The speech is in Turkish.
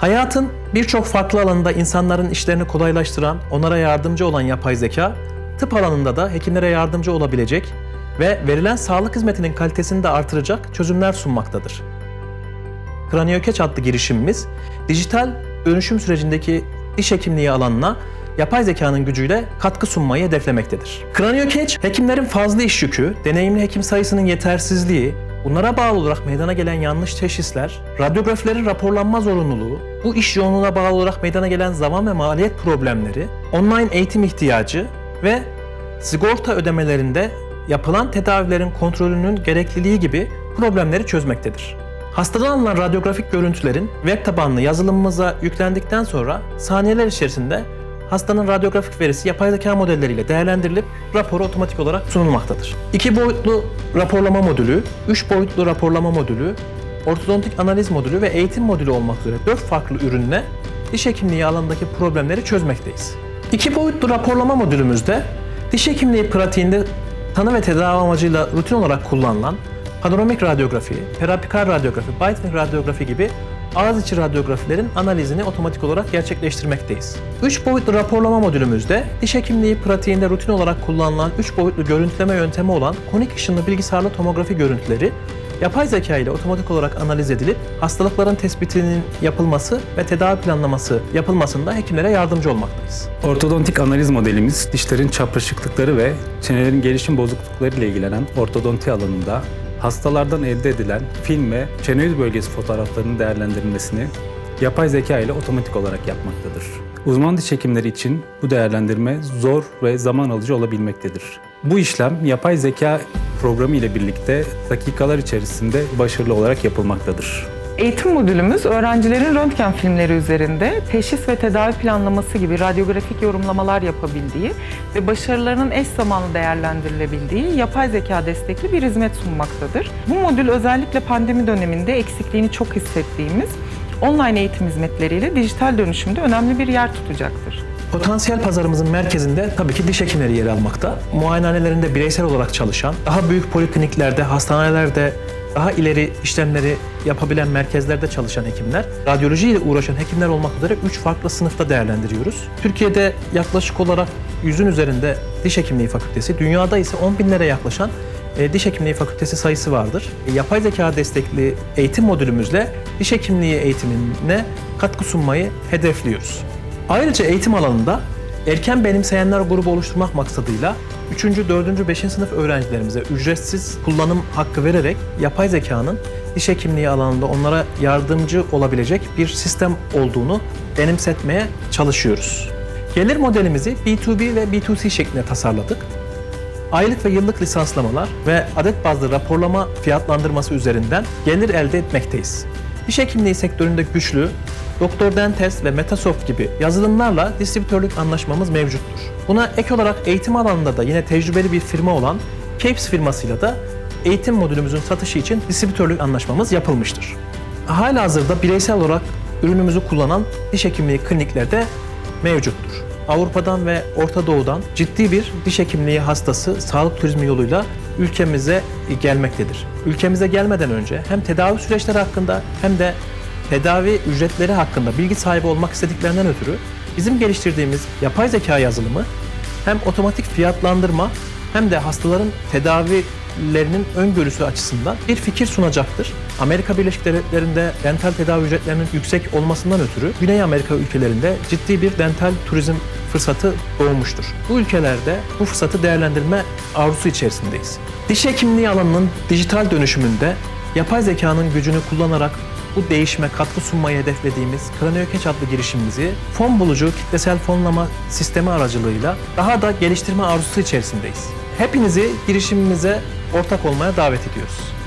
Hayatın birçok farklı alanında insanların işlerini kolaylaştıran, onlara yardımcı olan yapay zeka, tıp alanında da hekimlere yardımcı olabilecek ve verilen sağlık hizmetinin kalitesini de artıracak çözümler sunmaktadır. Kraniokeç adlı girişimimiz, dijital dönüşüm sürecindeki diş hekimliği alanına yapay zekanın gücüyle katkı sunmayı hedeflemektedir. Kraniokeç, hekimlerin fazla iş yükü, deneyimli hekim sayısının yetersizliği, bunlara bağlı olarak meydana gelen yanlış teşhisler, radyografilerin raporlanma zorunluluğu, bu iş yoğunluğuna bağlı olarak meydana gelen zaman ve maliyet problemleri, online eğitim ihtiyacı ve sigorta ödemelerinde yapılan tedavilerin kontrolünün gerekliliği gibi problemleri çözmektedir. Hastadan alınan radyografik görüntülerin web tabanlı yazılımımıza yüklendikten sonra saniyeler içerisinde hastanın radyografik verisi yapay zeka modelleriyle değerlendirilip raporu otomatik olarak sunulmaktadır. İki boyutlu raporlama modülü, üç boyutlu raporlama modülü, ortodontik analiz modülü ve eğitim modülü olmak üzere dört farklı ürünle diş hekimliği alanındaki problemleri çözmekteyiz. İki boyutlu raporlama modülümüzde diş hekimliği pratiğinde tanı ve tedavi amacıyla rutin olarak kullanılan panoramik radyografi, perapikal radyografi, Biometrik radyografi gibi ağız içi radyografilerin analizini otomatik olarak gerçekleştirmekteyiz. 3 boyutlu raporlama modülümüzde diş hekimliği pratiğinde rutin olarak kullanılan 3 boyutlu görüntüleme yöntemi olan konik ışınlı bilgisayarlı tomografi görüntüleri yapay zeka ile otomatik olarak analiz edilip hastalıkların tespitinin yapılması ve tedavi planlaması yapılmasında hekimlere yardımcı olmaktayız. Ortodontik analiz modelimiz dişlerin çapraşıklıkları ve çenelerin gelişim bozuklukları ile ilgilenen ortodonti alanında hastalardan elde edilen film ve çene bölgesi fotoğraflarının değerlendirilmesini yapay zeka ile otomatik olarak yapmaktadır. Uzman diş hekimleri için bu değerlendirme zor ve zaman alıcı olabilmektedir. Bu işlem yapay zeka programı ile birlikte dakikalar içerisinde başarılı olarak yapılmaktadır. Eğitim modülümüz öğrencilerin röntgen filmleri üzerinde teşhis ve tedavi planlaması gibi radyografik yorumlamalar yapabildiği ve başarılarının eş zamanlı değerlendirilebildiği yapay zeka destekli bir hizmet sunmaktadır. Bu modül özellikle pandemi döneminde eksikliğini çok hissettiğimiz online eğitim hizmetleriyle dijital dönüşümde önemli bir yer tutacaktır. Potansiyel pazarımızın merkezinde tabii ki diş hekimleri yer almakta. Muayenehanelerinde bireysel olarak çalışan, daha büyük polikliniklerde, hastanelerde daha ileri işlemleri yapabilen merkezlerde çalışan hekimler, radyoloji ile uğraşan hekimler olmak üzere 3 farklı sınıfta değerlendiriyoruz. Türkiye'de yaklaşık olarak 100'ün üzerinde diş hekimliği fakültesi, dünyada ise 10 binlere yaklaşan e, diş hekimliği fakültesi sayısı vardır. E, yapay zeka destekli eğitim modülümüzle diş hekimliği eğitimine katkı sunmayı hedefliyoruz. Ayrıca eğitim alanında erken benimseyenler grubu oluşturmak maksadıyla 3. 4. 5. sınıf öğrencilerimize ücretsiz kullanım hakkı vererek yapay zekanın diş hekimliği alanında onlara yardımcı olabilecek bir sistem olduğunu benimsetmeye çalışıyoruz. Gelir modelimizi B2B ve B2C şeklinde tasarladık. Aylık ve yıllık lisanslamalar ve adet bazlı raporlama fiyatlandırması üzerinden gelir elde etmekteyiz. Diş hekimliği sektöründe güçlü, Doktor Dentest ve Metasoft gibi yazılımlarla distribütörlük anlaşmamız mevcuttur. Buna ek olarak eğitim alanında da yine tecrübeli bir firma olan Capes firmasıyla da eğitim modülümüzün satışı için distribütörlük anlaşmamız yapılmıştır. Halihazırda bireysel olarak ürünümüzü kullanan diş hekimliği kliniklerde mevcuttur. Avrupa'dan ve Orta Doğu'dan ciddi bir diş hekimliği hastası sağlık turizmi yoluyla ülkemize gelmektedir. Ülkemize gelmeden önce hem tedavi süreçleri hakkında hem de tedavi ücretleri hakkında bilgi sahibi olmak istediklerinden ötürü bizim geliştirdiğimiz yapay zeka yazılımı hem otomatik fiyatlandırma hem de hastaların tedavilerinin öngörüsü açısından bir fikir sunacaktır. Amerika Birleşik Devletleri'nde dental tedavi ücretlerinin yüksek olmasından ötürü Güney Amerika ülkelerinde ciddi bir dental turizm fırsatı doğmuştur. Bu ülkelerde bu fırsatı değerlendirme arzusu içerisindeyiz. Diş hekimliği alanının dijital dönüşümünde yapay zekanın gücünü kullanarak bu değişime katkı sunmayı hedeflediğimiz Kraniokeç adlı girişimimizi fon bulucu kitlesel fonlama sistemi aracılığıyla daha da geliştirme arzusu içerisindeyiz. Hepinizi girişimimize ortak olmaya davet ediyoruz.